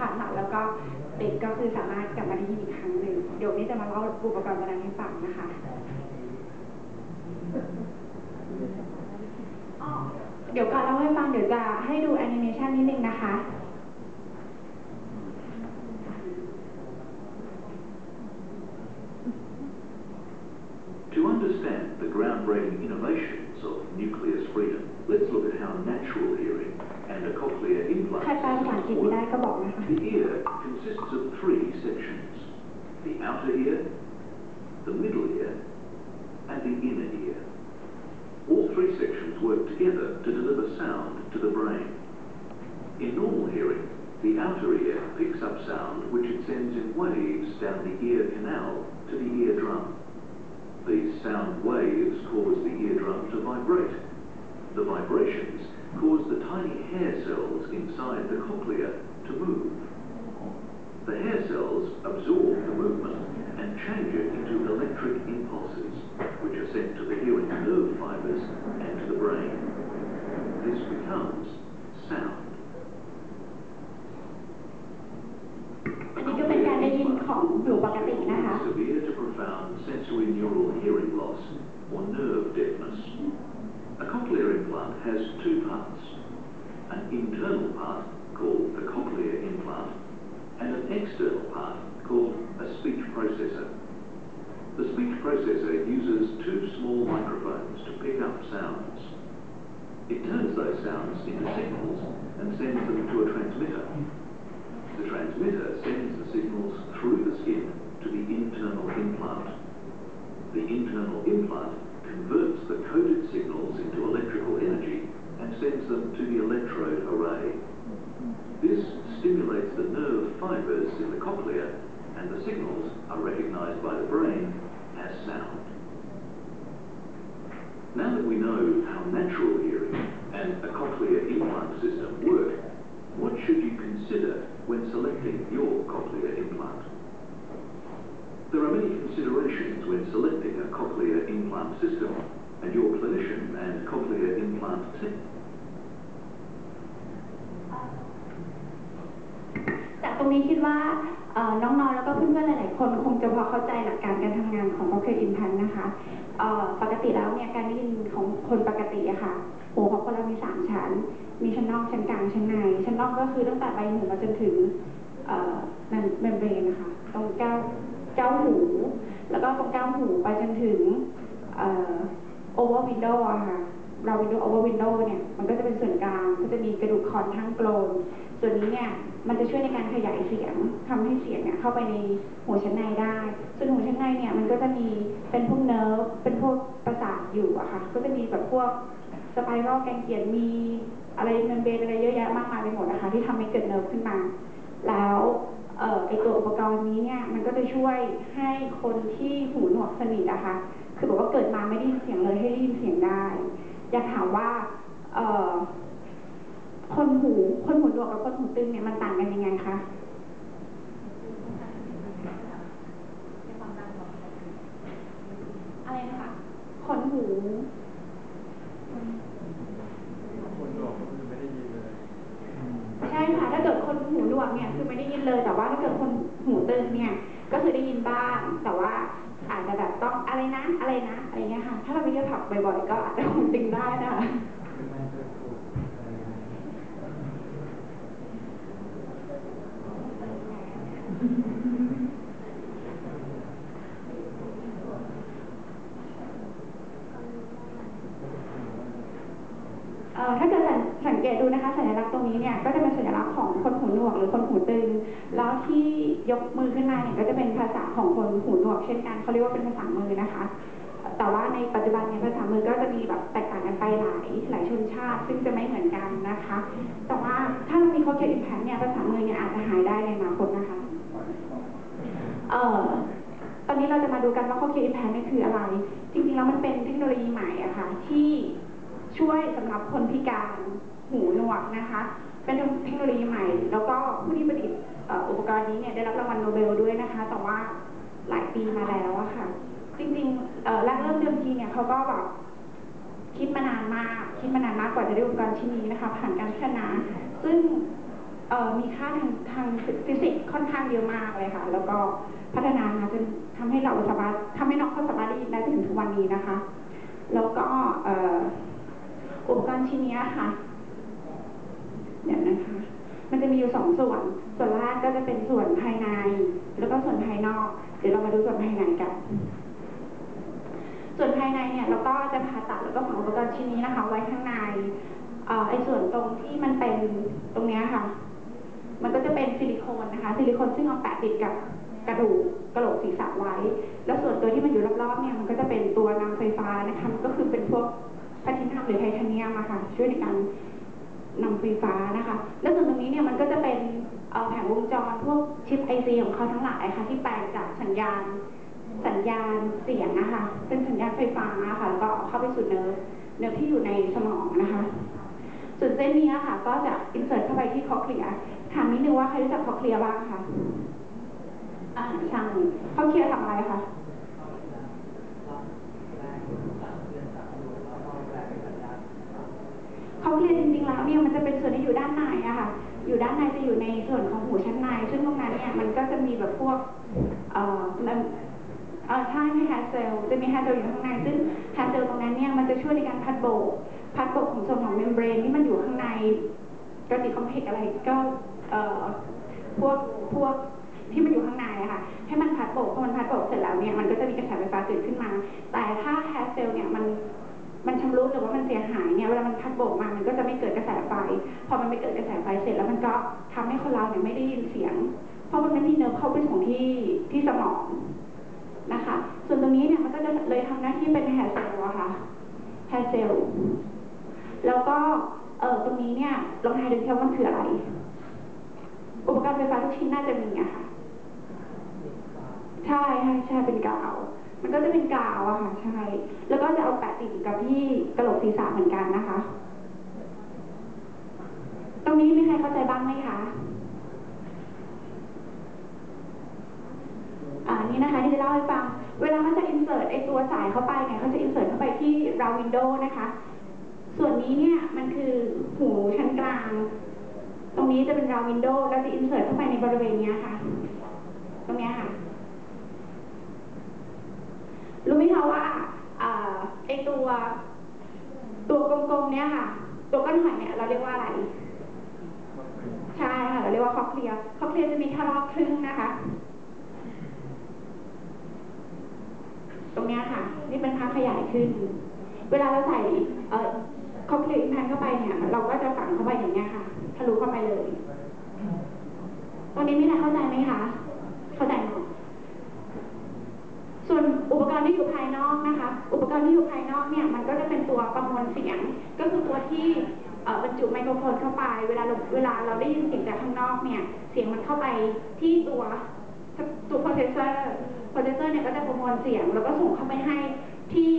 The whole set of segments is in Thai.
ผ่าตัดแล้วก็เด็กก็คือสามารถกลับมาได้ยินอีกครั้งหนึ่งเดี๋ยวนี้จะมาเล่าอุปกรณ์ตัวนั้นให้ฟังนะคะอ้อเดี๋ยวก่อนเล่าให้ฟังเดี๋ยวจะให้ดูแอนิเมชันนิดนึงนะคะ To understand the groundbreaking innovations of nucleus freedom, let's look at how natural hearing and a cochlear implant ใครแปล ภาษาอังกฤษไม่ได้ก็บอกนะคะ The ear consists of three sections. The outer ear, the middle ear, and the inner ear. All three sections work together to deliver sound to the brain. In normal hearing, the outer ear picks up sound which it sends in waves down the ear canal to the eardrum. These sound waves cause the eardrum to vibrate. The vibrations cause the tiny hair cells inside the cochlea to move. The hair cells absorb the movement and change it into electric impulses, which are sent to the hearing nerve fibers and to the brain. This becomes sound. อันนี้ก็เป็นการได้ยินของหูปกตินะคะ Severe to profound sensory neural hearing loss or nerve deafness. A cochlear implant has two parts. Jerusalem fibers in the cochlea and the signals are recognized by the brain as sound. Now that we know how natural hearing and a cochlear implant system work, what should you consider when selecting your cochlear implant? There are many considerations when selecting a cochlear implant system, and your clinician and cochlear implant team ตรงนี้คิดว่าน้องๆ แล้วก็เพื่อนๆ หลายๆ คนคงจะพอเข้าใจหลักการการทำงานของ Cochlear Implant นะคะปกติแล้วเนี่ยการได้ยินของคนปกติอะค่ะหูของคนเรามีสามชั้น มีชั้นนอกชั้นกลางชั้นใน ชั้นนอกก็คือตั้งแต่ใบหูมาจนถึงเอ่อเมมเบรนนะคะตรงแก้วแก้วหู แล้วก็ตรงแก้วหูไปจนถึงเอ่อ over window อะค่ะเรา window over window เนี่ยมันก็จะเป็นส่วนกลางก็จะมีกระดูกคอนทั้งโกลน ส่วนนี้เนี่ยมันจะช่วยในการขยายเสียงทำให้เสียงเนี่ยเข้าไปในหัวชั้นในได้ ส่วนหัวชั้นในเนี่ยมันก็จะมีเป็นพวกเนิร์ฟเป็นพวกประสาทอยู่อะค่ะ ก็จะมีแบบพวกสไปรัลแกงเกียนมีอะไรเมมเบรนอะไรเยอะแยะมากมายไปหมดนะคะที่ทำให้เกิดเนิร์ฟขึ้นมา แล้วไอตัวอุปกรณ์นี้เนี่ยมันก็จะช่วยให้คนที่หูหนวกสนิทอะค่ะคือบอกว่าเกิดมาไม่ได้ยินเสียงเลยให้ได้ยินเสียงได้ อยากถามว่าเออ คนหูคนหูหนวกกับคนหูตึงเนี่ยมันต่างกันยังไงคะอะไรนะคะคนหูคนหลอกก็คือไม่ได้ยินเลยใช่ค่ะถ้าเกิดคนหูหนวกเนี่ยคือไม่ได้ยินเลย แต่ว่าถ้าเกิดคนหูตึงเนี่ย ก็คือได้ยินบ้างแต่ว่าอาจจะแบบต้องอะไรนะ อะไรนะอะไรเงี้ยค่ะ ถ้าเราไปเที่ยวผับบ่อยๆ ก็อาจจะหูตึงได้นะคะ คือไม่เคยพูดอะไรนะ เอ่อ ถ้าเกิดสังเกตดูนะคะ สัญลักษณ์ตรงนี้เนี่ยก็จะเป็นสัญลักษณ์ของคนหูหนวกหรือคนหูตึง แล้วที่ยกมือขึ้นมาเนี่ยก็จะเป็นภาษาของคนหูหนวก เช่นกันเขาเรียกว่าเป็นภาษามือนะคะ แต่ว่าในปัจจุบันเนี่ยภาษามือก็จะมีแบบแตกต่างกันไปหลายหลายชนชาติ ซึ่งจะไม่เหมือนกันนะคะ แต่ว่าถ้าเรามีโคเคนอิมแพนเนี่ยภาษามือเนี่ยอาจจะหายได้ในอนาคตนะคะ เอ่อ ตอนนี้เราจะมาดู กันว่า Cochlear Implant นี่คืออะไร จริงๆ แล้วมันเป็นเทคโนโลยีใหม่อะค่ะที่ช่วยสำหรับคนพิการหูหนวกนะคะ เป็นเทคโนโลยีใหม่ แล้วก็ผู้ที่ประดิษฐ์อุปกรณ์นี้เนี่ยได้รับรางวัลโนเบลด้วยนะคะ แต่ว่าหลายปีมาแล้วอะค่ะ จริงๆแรกเริ่มเดิมทีเนี่ยเขาก็แบบคิดมานานมาก คิดมานานมากกว่าจะได้อุปกรณ์ชิ้นนี้นะคะ ผ่านการพัฒนา ซึ่ง เอ่อมีค่าทางทางฟิสิกส์ค่อนข้างเยอะมากเลยค่ะ แล้วก็พัฒนามาจนทำให้เราสามารถทำให้น้องเขาสามารถได้ยินได้ถึงทุกวันนี้นะคะ แล้วก็เอ่ออุปกรณ์ชิ้นนี้ค่ะเนี่ยนะคะ มันจะมีอยู่สองส่วน ส่วนแรกก็จะเป็นส่วนภายใน แล้วก็ส่วนภายนอก เดี๋ยวเรามาดูส่วนภายในกัน ส่วนภายในเนี่ยเราก็จะผ่าตัดแล้วก็ฝังอุปกรณ์ชิ้นนี้นะคะ ไว้ข้างในเอ่อไอ้ส่วนตรงที่มันเป็นตรงเนี้ยค่ะ มันก็จะเป็นซิลิโคนนะคะ ซิลิโคนซึ่งเอาแปะติดกับกระดูกกระโหลกศีรษะไว้ แล้วส่วนตัวที่มันอยู่รอบๆเนี่ยมันก็จะเป็นตัวนำไฟฟ้านะคะก็คือเป็นพวกแพลทินัมหรือไทเทเนียมอะค่ะช่วยในการนำไฟฟ้านะคะ แล้วส่วนตรงนี้เนี่ยมันก็จะเป็นเอ่อแผงวงจรพวกชิปไอซีของเขาทั้งหลายค่ะที่แปลงจากสัญญาณสัญญาณเสียงนะคะ เป็นสัญญาณไฟฟ้าค่ะแล้วก็เข้าไปสู่เนิร์ฟเนิร์ฟที่อยู่ในสมองนะคะ ส่วนเส้นนี้ค่ะ ก็จะอินเสิร์ตเข้าไปที่คอเคลียถามนิดนึงว่าใครรู้จักคอเคลียบ้างคะอ่าช่างคอเคลียทำอะไรคะเขาเคลียจริงๆแล้วเนี่ยมันจะเป็นส่วนที่อยู่ด้านในอะค่ะ อยู่ด้านในจะอยู่ในส่วนของหูชั้นใน ซึ่งตรงนั้นเนี่ยมันก็จะมีแบบพวกเอ่อมันเอ่อใช่มีแฮร์เซลจะมีแฮร์เซลอยู่ข้างในซึ่งแฮร์เซลตรงนั้นเนี่ยมันจะช่วยในการพัดโบ กพัดโบกของส่วนของเมมเบรนที่มันอยู่ข้างในกระติคอมเพล็กอะไรก็เออพวกพวกที่มันอยู่ข้างในอะค่ะให้มันพัดโบกพอมันพัดโบกเสร็จแล้วเนี่ยมันก็จะมีกระแสไฟฟ้าเกิดขึ้นมา แต่ถ้าแฮร์เซลเนี่ยมันมันชำรุดหรือว่ามันเสียหายเนี่ยเวลามันพัดโบกมามันก็จะไม่เกิดกระแสไฟ พอมันไม่เกิดกระแสไฟเสร็จแล้วมันก็ทำให้คนเราเนี่ยไม่ได้ยินเสียง เพราะมันไม่มีเนิร์ฟเข้าไปส่งที่ที่สมองนะคะ ส่วนตรงนี้เนี่ยมันก็จะเลยทำหน้าที่เป็นแฮร์เซลอะค่ะแฮร์เซล แล้วก็เออตรงนี้เนี่ยลองทายดูซิว่ามันคืออะไร อุปกรณ์ไฟฟ้าทุกชิ้นน่าจะมีอะค่ะ ใช่ใช่ใช่เป็นกาว มันก็จะเป็นกาวอะค่ะใช่ แล้วก็จะเอาแปะติดกับที่กระโหลกศีรษะเหมือนกันนะคะ ตรงนี้มีใครเข้าใจบ้างไหมคะอ่านี่นะคะที่จะเล่าให้ฟัง เวลาเขาจะ insert ไอตัวสายเข้าไปเนี่ยเขาจะ insert เข้าไปที่ราววินโดว์นะคะ ส่วนนี้เนี่ยมันคือหูชั้นกลาง ตรงนี้จะเป็นราววินโดว์แล้วจะ insert เข้าไปในบริเวณนี้ค่ะ ตรงนี้ค่ะ รู้ไหมคะว่าอ่าไอตัว ตัวกลมๆเนี่ยค่ะ ตัวก้อนหอยเนี่ยเราเรียกว่าอะไร ใช่ค่ะ เราเรียกว่าคอเคลียร์คอเคลียร์จะมีแค่รอบครึ่งนะคะ ตรงนี้ค่ะ นี่เป็นภาพขยายขึ้น เวลาเราใส่เอ่อคอเคลียร์อิมแพนเข้าไปเนี่ย เราก็จะฝังเข้าไปอย่างเงี้ยค่ะทะลุเข้าไปเลย ตรงนี้มีใครเข้าใจไหมคะ เข้าใจไหมส่วนอุปกรณ์ที่อยู่ภายนอกนะคะ อุปกรณ์ที่อยู่ภายนอกเนี่ย มันก็จะเป็นตัวประมวลเสียง ก็คือตัวที่บรรจุไมโครโฟนเข้าไป เวลาเวลาเราได้ยินเสียงจากข้างนอกเนี่ย เสียงมันเข้าไปที่ตัวตัวโปรเซสเซอร์ โปรเซสเซอร์เนี่ยก็จะประมวลเสียง แล้วก็ส่งเข้าไปให้ที่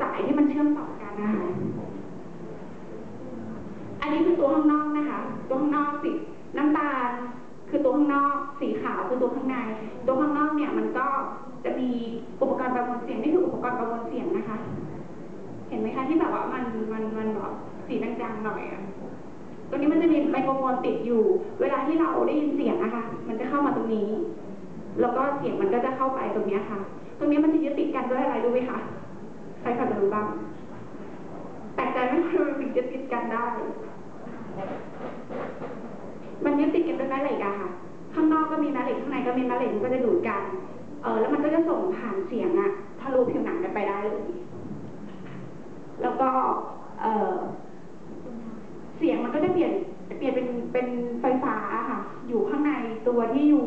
สายที่มันเชื่อมต่อกันนะคะ นี้คือตัวข้างนอกนะคะ ตัวข้างนอกสีน้ำตาล คือตัวข้างนอก สีขาวคือตัวข้างใน ตัวข้างนอกเนี่ยมันก็จะมีอุปกรณ์ประมวลเสียง นี่คืออุปกรณ์ประมวลเสียงนะคะ เห็นไหมคะที่แบบว่ามันมันมันแบบสีจางๆหน่อยอะตรงนี้มันจะมีไมโครโฟนติดอยู่ เวลาที่เราได้ยินเสียงนะคะ มันจะเข้ามาตรงนี้ แล้วก็เสียงมันก็จะเข้าไปตรงนี้ค่ะ ตรงนี้มันจะยึดติดกันด้วยอะไรรู้ไหมคะ ใครพอจะรู้บ้างแปลกใจไหมว่มันถึงจะติดกันได้ มันยึดติดกันด้วยแม่เหล็กอะค่ะ ข้างนอกก็มีแม่เหล็กข้างในก็มีแม่เหล็กมันก็จะดูดกัน เออแล้วมันก็จะส่งผ่านเสียงอะทะลุผิวหนังกันไปได้เลย แล้วก็ เออเสียงมันก็จะเปลี่ยน เปลี่ยนเป็น เป็นไฟฟ้าอะค่ะ อยู่ข้างในตัวที่อยู่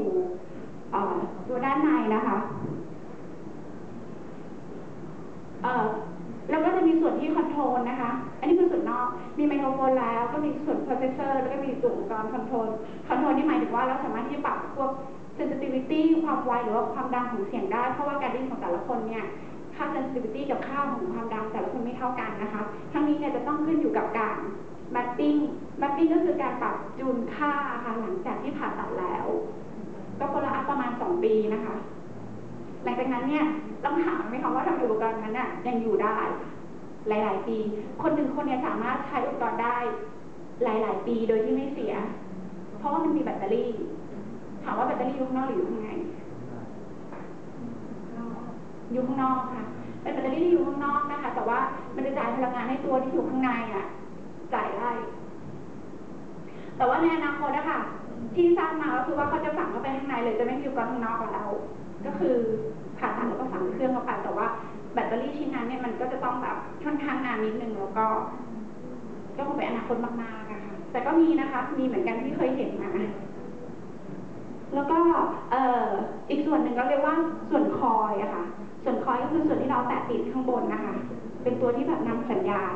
เอ่อ ตัวด้านในนะคะ เอ่อแล้วก็จะมีส่วนที่คอนโทรลนะคะ อันนี้คือส่วนนอก มีไมโครโฟนแล้ว ก็มีส่วนโปร เซอร์ แล้วก็มีตัวอุปกรณ์คอนโทรล คอนโทรลนี่หมายถึงว่าเราสามารถที่จะปรับพวก sensitivity ความไวหรือว่าความดังของเสียงได้ เพราะว่าการได้ยินของแต่ละคนเนี่ย ค่า sensitivity กับค่าของความดังแต่ละคนไม่เท่ากันนะคะ ทั้งนี้เนี่ยจะต้องขึ้นอยู่กับการ mapping mapping ก็คือการปรับจูนค่าค่ะหลังจากที่ผ่าตัดแล้ว ก็คนละอัพประมาณ 2 ปีนะคะ หลังจากนั้นเนี่ยต้องถามไหมคะว่าทำอุปกรณ์นั้นน่ะยังอยู่ได้หลาย ๆ ปี คนหนึ่งคนเนี่ยสามารถใช้อุปกรณ์ได้ หลาย ๆ ปีโดยที่ไม่เสีย เพราะว่ามันมีแบตเตอรี่ ถามว่าแบตเตอรี่อยู่ข้างนอกหรืออยู่ข้างในอยู่ข้างนอกค่ะ เป็นแบตเตอรี่ที่อยู่ข้างนอกนะคะ แต่ว่ามันจะจ่ายพลังงานให้ตัวที่อยู่ข้างในอะ จ่ายได้ แต่ว่าในอนาคตนะคะที่ทราบมาก็คือว่าเขาจะฝังเข้าไปข้างในเลยจะไม่มีอุปกรณ์ข้างนอกแล้วก็คือผ่าตัดแล้วก็ฝังเครื่องเข้าไปแต่ว่าแบตเตอรี่ชิ้นนั้นเนี่ยมันก็จะต้องแบบค่อนข้างนานนิดนึงแล้วก็ก็คงเป็นอนาคตมากๆ แต่ก็มีนะคะ มีเหมือนกันที่เคยเห็นมาแล้วก็เอ่ออีกส่วนหนึ่งก็เรียกว่าส่วนคอยอะค่ะ ส่วนคอยก็คือส่วนที่เราแตะติดข้างบนนะคะ เป็นตัวที่แบบนำสัญญาณ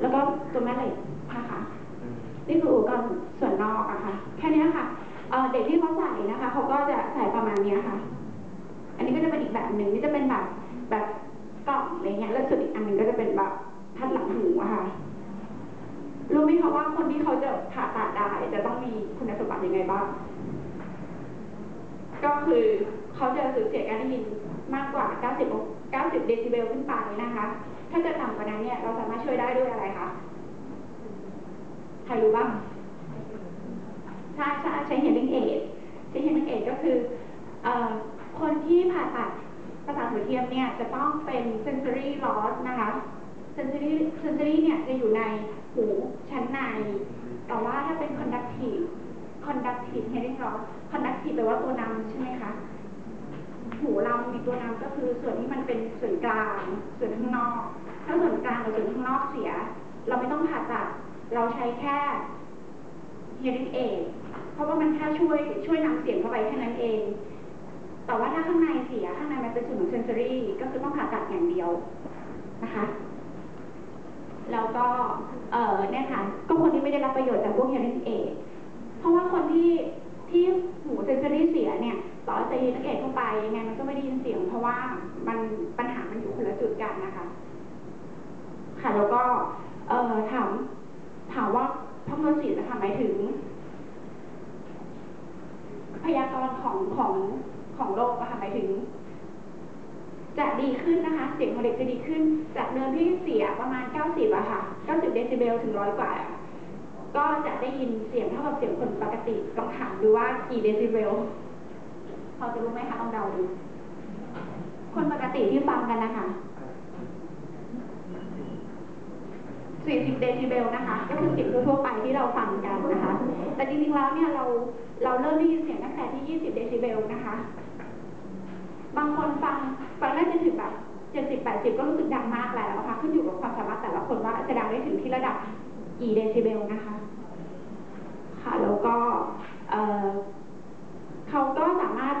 แล้วก็ตัวแม่เหล็กนะคะนี่คืออุปกรณ์ส่วนนอกอะค่ะ แค่นี้ค่ะเด็กที่เขาใส่นะคะเขาก็จะใส่ประมาณนี้ค่ะ อันนี้ก็จะเป็นอีกแบบหนึ่งนี่จะเป็นแบบแบบกล่องอะไรเงี้ย แล้วส่วนอีกอันหนึ่งก็จะเป็นแบบพัดหลังหูอะค่ะ รู้ไหมคะว่าคนที่เขาจะผ่าตัดได้จะต้องมีคุณสมบัติยังไงบ้าง ก็คือเขาจะสูญเสียการได้ยินมากกว่า 90 90 เดซิเบลขึ้นไปนะคะ ถ้าเกิดต่ำกว่านั้นเนี่ยเราสามารถช่วยได้ด้วยอะไรคะ ใครรู้บ้าง ใช่ใช่ใช้ hearing aid ใช้ hearing aid ก็คือเอ่อคนที่ผ่าตัดประสาทหูเทียมเนี่ยจะต้องเป็น sensory loss นะคะ sensory sensory เนี่ยจะอยู่ใน หูชั้นใน แต่ว่าถ้าเป็น conductive conductive hearing loss conductive แปลว่าตัวนำใช่ไหมคะหูเรามีตัวนำก็คือส่วนที่มันเป็นส่วนกลางส่วนข้างนอก ถ้าส่วนกลางกับส่วนข้างนอกเสีย เราไม่ต้องผ่าตัด เราใช้แค่ hearing aid เพราะว่ามันแค่ช่วยช่วยนำเสียงเข้าไปแค่นั้นเอง แต่ว่าถ้าข้างในเสียข้างในมันเป็นส่วนของ sensory ก็คือต้องผ่าตัดอย่างเดียวนะคะ แล้วก็เออเนี่ยค่ะก็คนที่ไม่ได้รับประโยชน์จากพวก hearing aid เพราะว่าคนที่ที่หูเซนเซอรี่เสียเนี่ยต่อจะยินเอกเข้าไปยังไงมันก็ไม่ได้ยินเสียง เพราะว่ามันปัญหามันอยู่คนละจุดกันนะคะ ค่ะแล้วก็เออถามถามว่าพระมศิลป์นะคะหมายถึง พยากรณ์ของของของโลกอะค่ะหมายถึง จะดีขึ้นนะคะ เสียงของเด็กจะดีขึ้น จากเดิมที่เสียประมาณ 90อะค่ะ 90 เดซิเบลถึงร้อยกว่า ก็จะได้ยินเสียงเท่ากับเสียงคนปกติลองถามดูว่ากี่เดซิเบลพอจะรู้ไหมคะลองเดาดู คนปกติที่ฟังกันนะคะ 40 เดซิเบลนะคะ ก็คือเสียงทั่วไปที่เราฟังกันนะคะ แต่จริงๆแล้วเนี่ยเราเราเริ่มได้ยินเสียงตั้งแต่ที่ 20 เดซิเบลนะคะ บางคนฟังฟังได้จนถึงแบบ70 80ก็รู้สึกดังมากแล้วนะคะขึ้นอยู่กับความสามารถแต่ละคนว่าจะดังได้ถึงที่ระดับกี่เดซิเบลนะคะ ค่ะแล้วก็เอ่อเขาก็สามารถ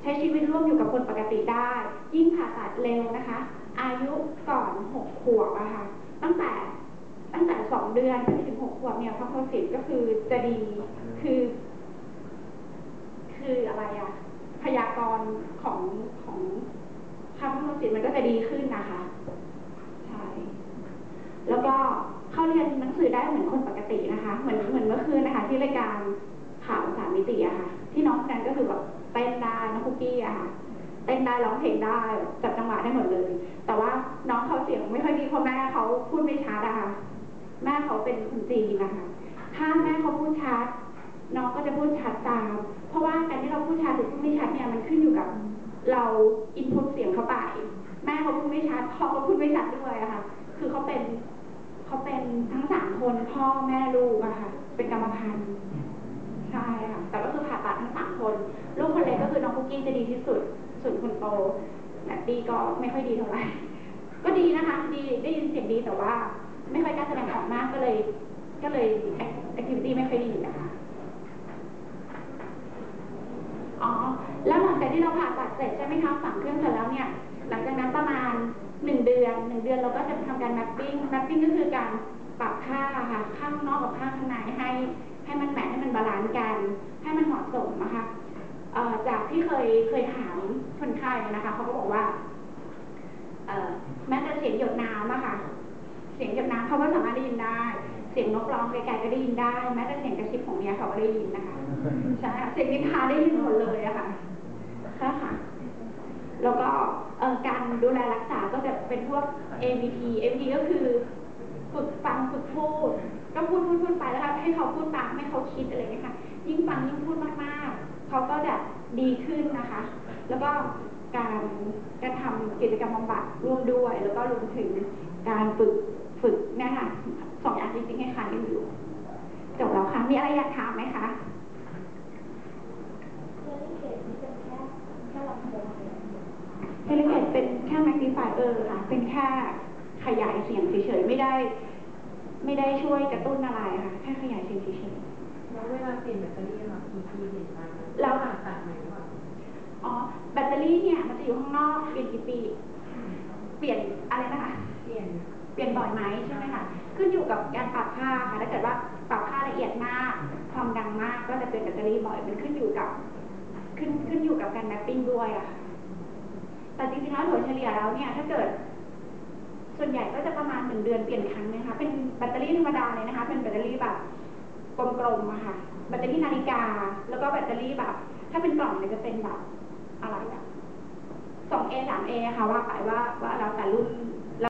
ใช้ชีวิตร่วมอยู่กับคนปกติได้ ยิ่งผ่าตัดเร็วนะคะ อายุก่อนหกขวบอะค่ะตั้งแต่ตั้งแต่สองเดือนไปถึงหกขวบเนี่ยพระโคสิตก็คือจะดีคือ คืออะไรอะ พยากรณ์ของของคำพระโคสิตมันก็จะดีขึ้นนะคะใช่แล้วก็เข้าเรียนหนังสือได้เหมือนคนปกตินะคะ เหมือนเหมือนเมื่อคืนนะคะ ที่รายการข่าวสามมิติอะค่ะ ที่น้องคนนั้นก็คือแบบเต้นได้น้องคุกกี้อะค่ะเต้นได้ร้องเพลงได้จับจังหวะได้หมดเลย แต่ว่าน้องเขาเสียงไม่ค่อยดีเพราะแม่เขาพูดไม่ชัดอะค่ะแม่เขาเป็นคนจีนนะคะถ้าแม่เขาพูดชัดน้องก็จะพูดชัดตาม เพราะว่าการที่เราพูดชัดหรือพูดไม่ชัดเนี่ยมันขึ้นอยู่กับ เราอินพุตเสียงเข้าไป แม่เขาพูดไม่ชัดพ่อก็พูดไม่ชัดด้วยอะค่ะ คือเขาเป็นเขาเป็นทั้งสามคนพ่อแม่ลูกอะค่ะ เป็นกรรมพันธุ์ใช่ค่ะ แต่ก็คือผ่าตัดทั้งสามคน ลูกคนเล็กก็คือน้องคุกกี้จะดีที่สุด ส่วนคนโตแบบดีก็ไม่ค่อยดีเท่าไหร่ ก็ดีนะคะ ดีได้ยินเสียงดีแต่ว่า ไม่ค่อยกล้าแสดงออกมากก็เลย ก็เลยแอคทิวิตี้ไม่ค่อยดีนะคะ อ๋อ แล้วหลังจากที่เราผ่าตัดเสร็จใช่ไหมคะฝังเครื่องเสร็จแล้วเนี่ย หลังจากนั้นประมาณหนึ่งเดือนหนึ่งเดือนเราก็จะทำการแมปปิ้งแมปปิ้งก็คือการปรับค่าค่ะข้างนอกกับข้างข้างในให้ ให้มันแมทให้มันบาลานซ์กัน ให้มันเหมาะสมนะคะจากที่เคยเคยถามคนไข้นะคะเขาก็บอกว่าแม้แต่เสียงหยดน้ำอะค่ะ เสียงหยดน้ำเขาก็สามารถได้ยินได้ เสียงนกร้องไกลๆก็ได้ยินได้แม้แต่เสียงกระซิบของเมียเขาก็ได้ยินนะคะใช่ค่ะเสียงนินทาได้ยินหมดเลยอะค่ะค่ะค่ะ แล้วก็เอ่อการดูแลรักษาก็จะเป็นพวก ABT ABT ก็คือฝึกฟังฝึกพูดก็พูดพูดพูดไปแล้วก็ให้เขาพูดตามให้เขาคิดอะไรอย่างเงี้ยค่ะยิ่งพูดมากๆเขาก็จะดีขึ้นนะคะ แล้วก็การการทำกิจกรรมบำบัดร่วมด้วย แล้วก็รวมถึงการฝึก ฝึกเนี่ยค่ะสองอย่างจริงๆให้คล้ายกันอยู่จบแล้วค่ะ มีอะไรอยากถามไหมคะเฮลิเกตเป็นแค่แมกนิฟายเออร์ค่ะ เป็นแค่ขยายเสียงเฉยๆ ไม่ได้ ไม่ได้ช่วยกระตุ้นอะไรค่ะ แค่ขยายเสียงเฉยแล้วเวลาเปลี่ยนแบตเตอรี่ค่ะกี่ปีเปลี่ยนครั้งแล้วผ่าตัดใหม่หรือเปล่าๆอ๋อ แบตเตอรี่เนี่ยมันจะอยู่ข้างนอกเปลี่ยนกี่ปี เปลี่ยนอะไรนะคะ เปลี่ยน เปลี่ยนบ่อยไหมใช่ไหมคะขึ้นอยู่กับการปรับค่าค่ะถ้าเกิดว่าปรับค่าละเอียดมากความดังมากก็จะเป็นแบตเตอรี่บ่อยมันขึ้นอยู่กับ ขึ้นขึ้นอยู่กับการแมปปิ้งด้วยอะค่ะแต่จริงๆแล้วโดยเฉลี่ยแล้วเนี่ย ถ้าเกิด ส่วนใหญ่ก็จะประมาณหนึ่งเดือนเปลี่ยนครั้งนะคะ เป็นแบตเตอรี่ธรรมดาเลยนะคะ เป็นแบตเตอรี่แบบกลมๆอะค่ะ แบตเตอรี่นาฬิกา แล้วก็แบตเตอรี่แบบ ถ้าเป็นกล่องเนี่ยจะเป็นแบบอะไรอะ 2A 3A ค่ะว่าไปว่าว่าแล้วแต่รุ่น